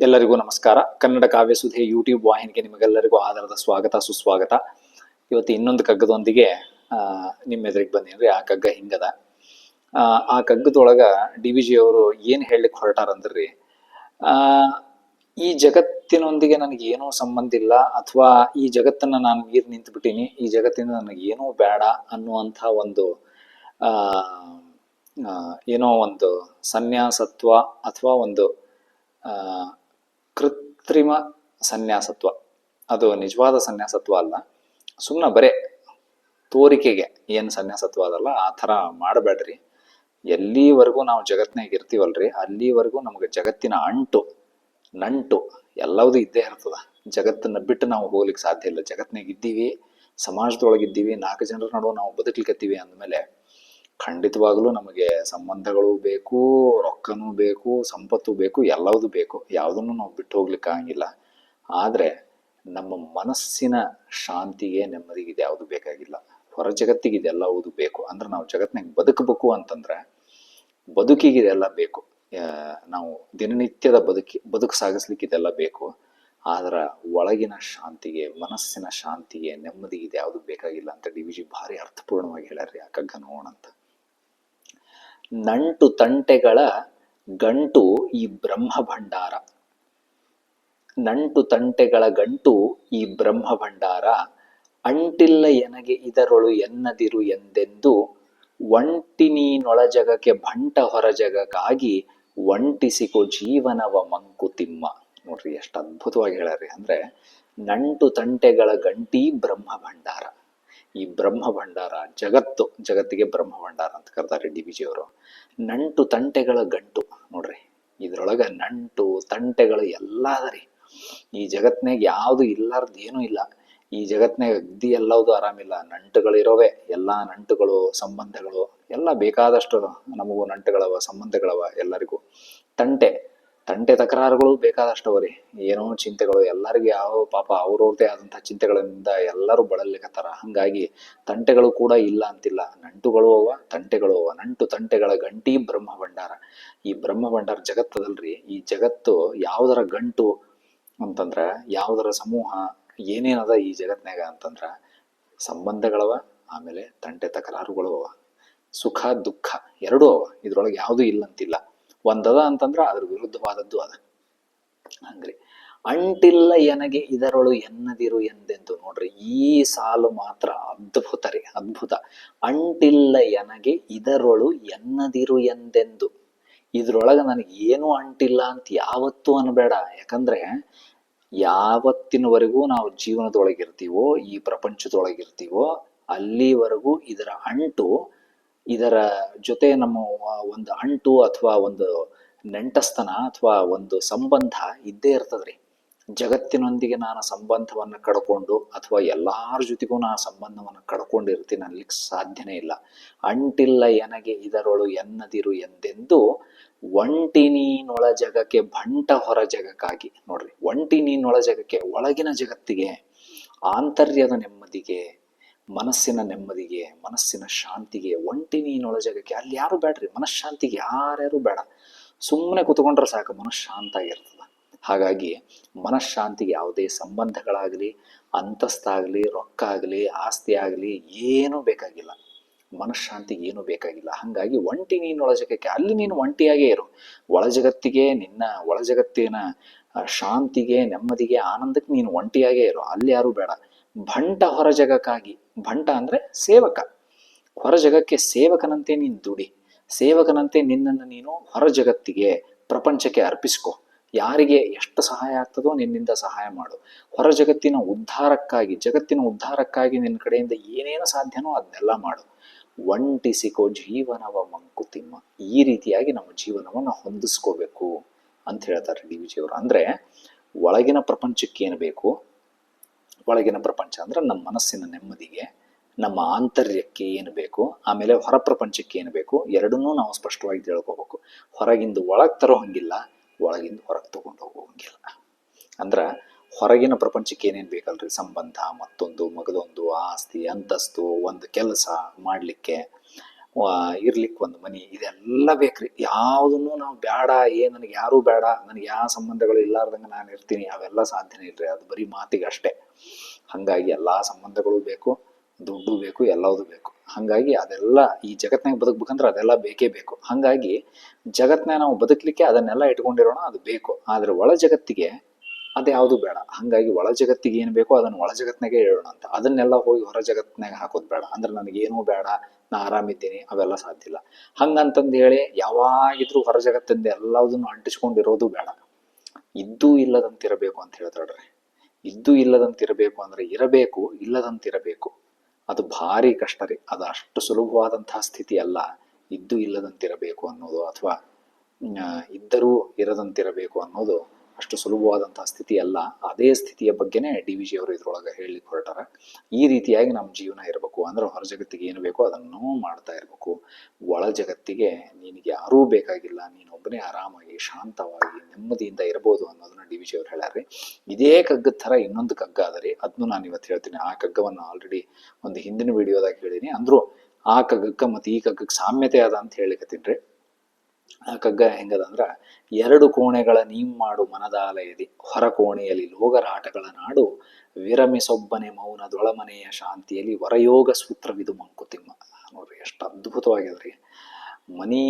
ಎಲ್ಲರಿಗೂ ನಮಸ್ಕಾರ. ಕನ್ನಡ ಕಾವ್ಯ ಸುಧೆ ಯೂಟ್ಯೂಬ್ ವಾಹಿನಿಗೆ ನಿಮಗೆಲ್ಲರಿಗೂ ಆಧಾರದ ಸ್ವಾಗತ ಸುಸ್ವಾಗತ. ಇವತ್ತು ಇನ್ನೊಂದು ಕಗ್ಗದೊಂದಿಗೆ ನಿಮ್ಮ ಎದುರಿಗೆ ಬಂದೀನಿ ಆ ಕಗ್ಗ ಹಿಂಗದ. ಆ, ಕಗ್ಗದೊಳಗ ಡಿ ವಿ ಜಿ ಅವರು ಏನು ಹೇಳಲಿಕ್ಕೆ ಹೊರಟಾರಂದ್ರಿ? ಆ ಈ ಜಗತ್ತಿನೊಂದಿಗೆ ನನಗೆ ಏನೂ ಸಂಬಂಧ ಇಲ್ಲ ಅಥವಾ ಈ ಜಗತ್ತನ್ನ ನಾನು ಮೀರಿ ನಿಂತು ಬಿಟ್ಟೀನಿ ಈ ಜಗತ್ತಿನ ನನಗೆ ಏನೂ ಬೇಡ ಅನ್ನುವಂಥ ಒಂದು ಆ ಏನೋ ಒಂದು ಸನ್ಯಾಸತ್ವ ಅಥವಾ ಒಂದು ಕೃತ್ರಿಮ ಸನ್ಯಾಸತ್ವ. ಅದು ನಿಜವಾದ ಸನ್ಯಾಸತ್ವ ಅಲ್ಲ. ಸುಮ್ಮನೆ ಬರೇ ತೋರಿಕೆಗೆ ಏನು ಸನ್ಯಾಸತ್ವ ಅದಲ್ಲ, ಆ ಥರ ಮಾಡಬೇಡ್ರಿ. ಎಲ್ಲಿವರೆಗೂ ನಾವು ಜಗತ್ತಿನಾಗ ಇರ್ತೀವಲ್ರಿ, ಅಲ್ಲಿವರೆಗೂ ನಮಗೆ ಜಗತ್ತಿನ ಅಂಟು, ನಂಟು ಎಲ್ಲವೂ ಇದ್ದೇ ಇರ್ತದ. ಜಗತ್ತನ್ನ ಬಿಟ್ಟು ನಾವು ಹೋಗ್ಲಿಕ್ಕೆ ಸಾಧ್ಯ ಇಲ್ಲ. ಜಗತ್ತಿನಾಗ ಇದ್ದೀವಿ ಸಮಾಜದೊಳಗಿದ್ದೀವಿ ನಾಲ್ಕು ಜನರ ನಡುವೆ ನಾವು ಬದುಕ್ಲಿಕ್ಕತ್ತೀವಿ ಅಂದಮೇಲೆ ಖಂಡಿತವಾಗ್ಲೂ ನಮಗೆ ಸಂಬಂಧಗಳು ಬೇಕು, ರೊಕ್ಕನೂ ಬೇಕು, ಸಂಪತ್ತು ಬೇಕು, ಎಲ್ಲವೂ ಬೇಕು. ಯಾವುದನ್ನು ನಾವು ಬಿಟ್ಟು ಹೋಗ್ಲಿಕ್ಕೆ ಆದರೆ ನಮ್ಮ ಮನಸ್ಸಿನ ಶಾಂತಿಗೆ ನೆಮ್ಮದಿಗೆ ಇದು, ಯಾವುದು ಬೇಕಾಗಿಲ್ಲ. ಹೊರ ಜಗತ್ತಿಗೆ ಇದೆಲ್ಲವುದು ಬೇಕು. ಅಂದ್ರೆ ನಾವು ಜಗತ್ತಿನಾಗ ಬದುಕಬೇಕು ಅಂತಂದ್ರೆ ಬದುಕಿಗೆ ಇದೆಲ್ಲ ಬೇಕು. ನಾವು ದಿನನಿತ್ಯದ ಬದುಕಿ, ಬದುಕು ಸಾಗಿಸ್ಲಿಕ್ಕೆ ಇದೆಲ್ಲ ಬೇಕು. ಆದ್ರ ಒಳಗಿನ ಶಾಂತಿಗೆ, ಮನಸ್ಸಿನ ಶಾಂತಿಗೆ ನೆಮ್ಮದಿಗೆ ಇದು, ಯಾವುದು ಬೇಕಾಗಿಲ್ಲ ಅಂತ ಡಿ ವಿ ಜಿ ಭಾರಿ ಅರ್ಥಪೂರ್ಣವಾಗಿ ಹೇಳ್ಯಾರ್ರಿ ಆ ಕಗ್ಗ ನೋಡೋಣ ಅಂತ ನಂಟು ತಂಟೆಗಳ ಗಂಟು ಈ ಬ್ರಹ್ಮ ಭಂಡಾರ ನಂಟು ತಂಟೆಗಳ ಗಂಟು ಈ ಬ್ರಹ್ಮ ಭಂಡಾರ ಅಂಟಿಲ್ಲ ಎನಗೆ ಇದರೊಳು ಎನ್ನದಿರು ಎಂದೆಂದು ಒಂಟಿನೀನೊಳಜಗಕ್ಕೆ ಭಂಟ ಭಂಟ ಹೊರಜಗಕ್ಕಾಗಿ ಒಂಟಿಸಿಕೊ ಜೀವನವ ಮಂಕುತಿಮ್ಮ ನೋಡ್ರಿ ಎಷ್ಟು ಅದ್ಭುತವಾಗಿ ಹೇಳ್ರಿ ಅಂದ್ರೆ ನಂಟು ತಂಟೆಗಳ ಗಂಟಿ ಬ್ರಹ್ಮ ಭಂಡಾರ ಈ ಬ್ರಹ್ಮ ಭಂಡಾರ ಜಗತ್ತು, ಜಗತ್ತಿಗೆ ಬ್ರಹ್ಮ ಭಂಡಾರ ಅಂತ ಕರ್ತಾರೆ ಡಿ ಬಿ ಜಿ ಅವರು. ನಂಟು ತಂಟೆಗಳ ಗಂಟು ನೋಡ್ರಿ, ಇದ್ರೊಳಗ ನಂಟು ತಂಟೆಗಳು ಎಲ್ಲ ಅದರಿ ಈ ಜಗತ್ನಾಗ ಯಾವುದು ಇಲ್ಲಾರ್ದು ಏನೂ ಇಲ್ಲ. ಈ ಜಗತ್ನಾಗ ಅಗ್ದಿ ಎಲ್ಲವುದು ಆರಾಮಿಲ್ಲ ನಂಟುಗಳಿರೋವೆ ಎಲ್ಲಾ ನಂಟುಗಳು, ಸಂಬಂಧಗಳು ಎಲ್ಲ ಬೇಕಾದಷ್ಟು ನಮಗೂ ನಂಟುಗಳವ, ಸಂಬಂಧಗಳವ ಎಲ್ಲರಿಗೂ. ತಂಟೆ ತಂಟೆ ತಕರಾರುಗಳು ಬೇಕಾದಷ್ಟು ಅವರಿ. ಏನೋ ಚಿಂತೆಗಳು, ಎಲ್ಲರಿಗೂ ಯಾವ ಪಾಪ ಅವ್ರವ್ರದೇ ಆದಂತಹ ಚಿಂತೆಗಳಿಂದ ಎಲ್ಲರೂ ಬಳಲಿಕತ್ತಾರ. ಹಂಗಾಗಿ ತಂಟೆಗಳು ಕೂಡ ಇಲ್ಲ ಅಂತಿಲ್ಲ. ನಂಟುಗಳು ಅವ ತಂಟೆಗಳು ಅವ ನಂಟು ತಂಟೆಗಳ ಗಂಟಿ ಬ್ರಹ್ಮ ಭಂಡಾರ ಈ ಬ್ರಹ್ಮ ಭಂಡಾರ ಜಗತ್ತದಲ್ರಿ, ಈ ಜಗತ್ತು ಯಾವ್ದರ ಗಂಟು ಅಂತಂದ್ರ, ಯಾವುದರ ಸಮೂಹ ಏನೇನದ ಈ ಜಗತ್ನಾಗ ಅಂತಂದ್ರ, ಸಂಬಂಧಗಳವ, ಆಮೇಲೆ ತಂಟೆ ತಕರಾರುಗಳು ಅವ ಸುಖ, ದುಃಖ ಎರಡೂ ಅವ ಇದ್ರೊಳಗೆ ಯಾವುದೂ ಇಲ್ಲ ಅಂತಿಲ್ಲ. ಒಂದದ ಅಂತಂದ್ರ ಅದ್ರ ವಿರುದ್ಧವಾದದ್ದು ಅದ. ಹಂಗ್ರಿ. ಅಂಟಿಲ್ಲ ಎನಗೆ ಇದರೊಳು ಎನ್ನದಿರು ಎಂದೆಂದು ನೋಡ್ರಿ, ಈ ಸಾಲು ಮಾತ್ರ ಅದ್ಭುತ ರೀ, ಅದ್ಭುತ. ಅಂಟಿಲ್ಲ ಎನಗೆ ಇದರೊಳು ಎನ್ನದಿರು ಎಂದೆಂದು. ಇದ್ರೊಳಗ ನನಗೆ ಏನೂ ಅಂಟಿಲ್ಲ ಅಂತ ಯಾವತ್ತೂ ಅನ್ಬೇಡ. ಯಾಕಂದ್ರೆ ಯಾವತ್ತಿನವರೆಗೂ ನಾವು ಜೀವನದೊಳಗಿರ್ತೀವೋ, ಈ ಪ್ರಪಂಚದೊಳಗಿರ್ತೀವೋ, ಅಲ್ಲಿವರೆಗೂ ಇದರ ಅಂಟು ಇದರ ಜೊತೆ ನಮ್ಮ ಒಂದು ಅಂಟು ಅಥವಾ ಒಂದು ನೆಂಟಸ್ತನ ಅಥವಾ ಒಂದು ಸಂಬಂಧ ಇದ್ದೇ ಇರ್ತದ್ರಿ. ಜಗತ್ತಿನೊಂದಿಗೆ ನಾನು ಸಂಬಂಧವನ್ನು ಕಡ್ಕೊಂಡು ಅಥವಾ ಎಲ್ಲಾರ ಜೊತೆಗೂ ನಾನು ಸಂಬಂಧವನ್ನು ಕಡ್ಕೊಂಡಿರ್ತೀನಿ ಅನ್ಲಿಕ್ಕೆ ಸಾಧ್ಯನೇ ಇಲ್ಲ. ಅಂಟಿಲ್ಲ ಎನಗೆ ಇದರೊಳು ಎನ್ನದಿರು ಎಂದೆಂದು ಒಂಟಿ ನೀನೊಳ ಜಗಕ್ಕೆ ಬಂಟ ಹೊರ ಜಗಕ್ಕಾಗಿ ನೋಡ್ರಿ ಒಂಟಿ ನೀನೊಳ ಜಗಕ್ಕೆ ಒಳಗಿನ ಜಗತ್ತಿಗೆ, ಆಂತರ್ಯದ ನೆಮ್ಮದಿಗೆ ಮನಸ್ಸಿನ ನೆಮ್ಮದಿಗೆ, ಮನಸ್ಸಿನ ಶಾಂತಿಗೆ, ಒಂಟಿ ನೀನೊಳ ಜಗಕ್ಕೆ, ಅಲ್ಲಿ ಯಾರು ಬೇಡ್ರಿ, ಮನಃಶಾಂತಿಗೆ ಯಾರ್ಯಾರು ಬೇಡ. ಸುಮ್ಮನೆ ಕುತ್ಕೊಂಡ್ರೆ ಸಾಕು ಮನಶಾಂತ ಹಾಗಾಗಿ ಮನಃಶಾಂತಿಗೆ ಯಾವುದೇ ಸಂಬಂಧಗಳಾಗಲಿ ಅಂತಸ್ತಾಗಲಿ ರೊಕ್ಕ ಆಗಲಿ, ಆಸ್ತಿ ಆಗಲಿ ಏನೂ ಬೇಕಾಗಿಲ್ಲ. ಮನಃಶಾಂತಿಗೆ ಏನೂ ಬೇಕಾಗಿಲ್ಲ. ಹಾಗಾಗಿ ಒಂಟಿ ನೀನು ಒಳಜಗಕ್ಕೆ ಅಲ್ಲಿ ನೀನು ಒಂಟಿಯಾಗೇ ಇರು. ಒಳಜಗತ್ತಿಗೆ ನಿನ್ನ, ಒಳ ಜಗತ್ತಿನ ಶಾಂತಿಗೆ, ನೆಮ್ಮದಿಗೆ, ಆನಂದಕ್ಕೆ ನೀನು ಒಂಟಿಯಾಗೇ ಇರು. ಅಲ್ಲಿ ಯಾರು ಬೇಡ. ಭಂಟ ಹೊರ ಜಗಕ್ಕಾಗಿ. ಭಂಟ ಅಂದ್ರೆ ಸೇವಕ. ಹೊರ ಜಗಕ್ಕೆ ಸೇವಕನಂತೆ ನೀನು ದುಡಿ. ಸೇವಕನಂತೆ ನಿನ್ನನ್ನು ನೀನು ಹೊರ ಜಗತ್ತಿಗೆ, ಪ್ರಪಂಚಕ್ಕೆ ಅರ್ಪಿಸ್ಕೊ. ಯಾರಿಗೆ ಎಷ್ಟು ಸಹಾಯ ಆಗ್ತದೋ ನಿನ್ನಿಂದ ಸಹಾಯ ಮಾಡು. ಹೊರ ಜಗತ್ತಿನ ಉದ್ಧಾರಕ್ಕಾಗಿ ಜಗತ್ತಿನ ಉದ್ಧಾರಕ್ಕಾಗಿ ನಿನ್ನ ಕಡೆಯಿಂದ ಏನೇನು ಸಾಧ್ಯನೋ ಅದನ್ನೆಲ್ಲ ಮಾಡು. ಒಂಟಿಸಿಕೋ ಜೀವನವ ಮಂಕುತಿಮ್ಮ. ಈ ರೀತಿಯಾಗಿ ನಮ್ಮ ಜೀವನವನ್ನು ಹೊಂದಿಸ್ಕೋಬೇಕು ಅಂತ ಹೇಳ್ತಾರೆ ಡಿ ವಿಜಿಯವರು ಅಂದರೆ ಒಳಗಿನ ಪ್ರಪಂಚಕ್ಕೆ ಏನು ಬೇಕು? ಒಳಗಿನ ಪ್ರಪಂಚ ಅಂದ್ರೆ ನಮ್ಮ ಮನಸ್ಸಿನ ನೆಮ್ಮದಿಗೆ, ನಮ್ಮ ಆಂತರ್ಯಕ್ಕೆ ಏನು ಬೇಕು, ಆಮೇಲೆ ಹೊರ ಪ್ರಪಂಚಕ್ಕೆ ಏನು ಬೇಕು, ಎರಡನ್ನೂ ನಾವು ಸ್ಪಷ್ಟವಾಗಿ ತಿಳ್ಕೊಬೇಕು. ಹೊರಗಿಂದ ಒಳಗೆ ತರೋ ಹಂಗಿಲ್ಲ, ಒಳಗಿಂದ ಹೊರಗೆ ತಗೊಂಡು ಹೋಗೋಂಗಿಲ್ಲ ಅಂದ್ರ ಹೊರಗಿನ ಪ್ರಪಂಚಕ್ಕೆ ಏನೇನು ಬೇಕಲ್ರಿ? ಸಂಬಂಧ, ಮತ್ತೊಂದು, ಮಗದೊಂದು, ಆಸ್ತಿ, ಅಂತಸ್ತು, ಒಂದು ಕೆಲಸ ಮಾಡಲಿಕ್ಕೆ. ಇರ್ಲಿಕ್ಕೆ ಒಂದು ಮನಿ. ಇದೆಲ್ಲ ಬೇಕ್ರಿ. ಯಾವುದನ್ನು ನಾವು ಬೇಡ ಏ, ನನಗೆ ಯಾರೂ ಬೇಡ ನನಗೆ ಯಾವ ಸಂಬಂಧಗಳು ಇಲ್ಲಾರ್ದಂಗೆ ನಾನು ಇರ್ತೀನಿ, ಅವೆಲ್ಲ ಸಾಧ್ಯನೇ ಇಲ್ರಿ. ಅದು ಬರೀ ಮಾತಿಗೆ ಅಷ್ಟೇ. ಹಾಗಾಗಿ ಎಲ್ಲ ಸಂಬಂಧಗಳು ಬೇಕು, ದುಡ್ಡು ಬೇಕು ಎಲ್ಲವೂ ಬೇಕು. ಹಾಗಾಗಿ ಅದೆಲ್ಲ ಈ ಜಗತ್ನಾಗ ಬದುಕ್ಬೇಕಂದ್ರೆ ಅದೆಲ್ಲ ಬೇಕೇ ಬೇಕು. ಹಾಗಾಗಿ ಜಗತ್ನಾಗ ನಾವು ಬದುಕಲಿಕ್ಕೆ ಅದನ್ನೆಲ್ಲ ಇಟ್ಕೊಂಡಿರೋಣ, ಅದು ಬೇಕು. ಆದರೆ ಒಳ ಜಗತ್ತಿಗೆ ಅದು ಯಾವುದು ಬೇಡ. ಹಾಗಾಗಿ ಒಳ ಜಗತ್ತಿಗೆ ಏನು ಬೇಕೋ ಅದನ್ನು ಒಳ ಜಗತ್ನಾಗೆ ಹೇಳೋಣ ಅಂತ. ಅದನ್ನೆಲ್ಲ ಹೋಗಿ ಹೊರ ಜಗತ್ನಾಗ ಹಾಕೋದು ಬೇಡ. ಅಂದ್ರೆ ನನಗೇನೂ ಬೇಡ ನಾ ಆರಾಮಿದ್ದೀನಿ ಅವೆಲ್ಲ ಸಾಧ್ಯ ಇಲ್ಲ. ಹಂಗಂತಂದು ಹೇಳಿ ಯಾವಾಗಿದ್ರೂ ಹೊರ ಜಗತ್ತಿಂದ ಎಲ್ಲದನ್ನು ಅಂಟಿಸ್ಕೊಂಡಿರೋದು ಬೇಡ. ಇದ್ದೂ ಇಲ್ಲದಂತಿರಬೇಕು ಅಂತ ಹೇಳ್ತಾಳ್ರಿ. ಇದ್ದು ಇಲ್ಲದಂತಿರಬೇಕು ಅಂದ್ರೆ ಇರಬೇಕು, ಇಲ್ಲದಂತಿರಬೇಕು. ಅದು ಭಾರಿ ಕಷ್ಟ ರೀ. ಅದು ಅಷ್ಟು ಸುಲಭವಾದಂತಹ ಸ್ಥಿತಿ ಅಲ್ಲ. ಇದ್ದು ಇಲ್ಲದಂತಿರಬೇಕು ಅನ್ನೋದು ಅಥವಾ ಇದ್ದರೂ ಇರದಂತಿರಬೇಕು ಅನ್ನೋದು ಅಷ್ಟು ಸುಲಭವಾದಂತಹ ಸ್ಥಿತಿ ಅಲ್ಲ. ಅದೇ ಸ್ಥಿತಿಯ ಬಗ್ಗೆನೇ ಡಿ ವಿ ಜಿ ಅವರು ಇದ್ರೊಳಗೆ ಹೇಳಲಿಕ್ಕೆ ಹೊರಟಾರ. ಈ ರೀತಿಯಾಗಿ ನಮ್ಮ ಜೀವನ ಇರಬೇಕು. ಅಂದ್ರೆ ಹೊರ ಜಗತ್ತಿಗೆ ಏನು ಬೇಕೋ ಅದನ್ನು ಮಾಡ್ತಾ ಇರಬೇಕು. ಒಳ ಜಗತ್ತಿಗೆ ನಿನಗೆ ಯಾರೂ ಬೇಕಾಗಿಲ್ಲ. ನೀನೊಬ್ಬನೇ ಆರಾಮಾಗಿ, ಶಾಂತವಾಗಿ, ನೆಮ್ಮದಿಯಿಂದ ಇರಬಹುದು ಅನ್ನೋದನ್ನ ಡಿ ವಿ ಜಿ ಅವ್ರು ಹೇಳ್ಯಾರ್ರಿ. ಇದೇ ಕಗ್ಗದ ಥರ ಇನ್ನೊಂದು ಕಗ್ಗ ಅದ ರೀ ಅದನ್ನು ನಾನು ಇವತ್ತು ಹೇಳ್ತೀನಿ. ಆ ಕಗ್ಗವನ್ನು ಆಲ್ರೆಡಿ ಒಂದು ಹಿಂದಿನ ವಿಡಿಯೋದಾಗ ಹೇಳಿನಿ. ಅಂದ್ರು ಆ ಕಗ್ಗಕ್ಕೆ ಮತ್ತು ಈ ಕಗ್ಗಕ್ಕೆ ಸಾಮ್ಯತೆ ಅದ ಅಂತ ಹೇಳಿಕತ್ತೀನಿ ರೀ ಆ ಕಗ್ಗ ಹೆಂಗದ ಅಂದ್ರ ಎರಡು ಕೋಣೆಗಳ ನೀಂ ಮಾಡು ಮನದಾಲಯದಿ. ಹೊರ ಕೋಣೆಯಲ್ಲಿ ಲೋಗರಾಟಗಳ ನಾಡು, ವಿರಮಿಸೊಬ್ಬನೆ ಮೌನದೊಳಮನೆಯ ಶಾಂತಿಯಲ್ಲಿ ವರಯೋಗ ಸೂತ್ರವಿದು ಮಂಕುತಿಮ್ಮ. ನೋಡ್ರಿ ಎಷ್ಟು ಅದ್ಭುತವಾಗಿದ್ರಿ. ಮನಿ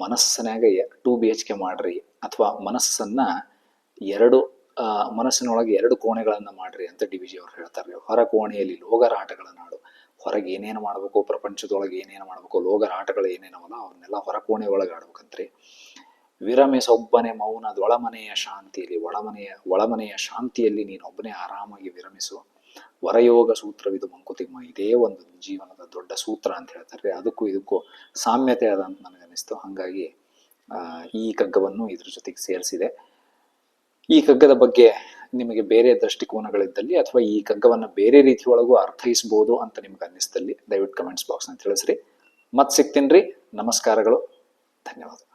ಮನಸ್ಸಿನಾಗ ಟೂ ಬಿ ಎಚ್ ಕೆ ಮಾಡ್ರಿ ಅಥವಾ ಮನಸ್ಸನ್ನ ಎರಡು ಮನಸ್ಸಿನೊಳಗೆ ಎರಡು ಕೋಣೆಗಳನ್ನ ಮಾಡ್ರಿ ಅಂತ ಡಿ ವಿ ಜಿ ಅವ್ರು ಹೇಳ್ತಾರೆ ಹೊರ ಕೋಣೆಯಲ್ಲಿ ಲೋಗರಾಟಗಳ ನಾಡು ಹೊರಗೆ ಏನೇನು ಮಾಡಬೇಕು ಪ್ರಪಂಚದೊಳಗೆ ಏನೇನು ಮಾಡ್ಬೇಕು ಲೋಗರಾಟಗಳು ಏನೇನವಲ್ಲ ಅವನ್ನೆಲ್ಲ ಹೊರಕೋಣೆ ಒಳಗೆ ಆಡ್ಬೇಕಂತ್ರಿ ವಿರಮಿಸೊಬ್ಬನೇ ಮೌನದೊಳಮನೆಯ ಶಾಂತಿಯಲ್ಲಿ ಒಳಮನೆಯ ಒಳಮನೆಯ ಶಾಂತಿಯಲ್ಲಿ ನೀನೊಬ್ಬನೇ ಆರಾಮಾಗಿ ವಿರಮಿಸು. ವರಯೋಗ ಸೂತ್ರವಿದು ಮಂಕುತಿಮ್ಮ ಇದೇ ಒಂದು ಜೀವನದ ದೊಡ್ಡ ಸೂತ್ರ ಅಂತ ಹೇಳ್ತಾರೆ ಅದಕ್ಕೂ ಇದಕ್ಕೂ ಸಾಮ್ಯತೆ ಅದ ಅಂತ ನನಗನ್ನಿಸ್ತು ಹಾಗಾಗಿ ಆ, ಈ ಕಗ್ಗವನ್ನು ಇದ್ರ ಜೊತೆಗೆ ಸೇರಿಸಿದೆ. ಈ ಕಗ್ಗದ ಬಗ್ಗೆ ನಿಮಗೆ ಬೇರೆ ದೃಷ್ಟಿಕೋನಗಳಿದ್ದಲ್ಲಿ ಅಥವಾ ಈ ಕಗ್ಗವನ್ನು ಬೇರೆ ರೀತಿಯೊಳಗೂ ಅರ್ಥೈಸ್ಬೋದು ಅಂತ ನಿಮ್ಗೆ ಅನ್ನಿಸ್ದಲ್ಲಿ ದಯವಿಟ್ಟು ಕಮೆಂಟ್ಸ್ ಬಾಕ್ಸ್ನ ತಿಳಿಸ್ರಿ. ಮತ್ತೆ ಸಿಗ್ತೀನಿ ನಮಸ್ಕಾರಗಳು. ಧನ್ಯವಾದ.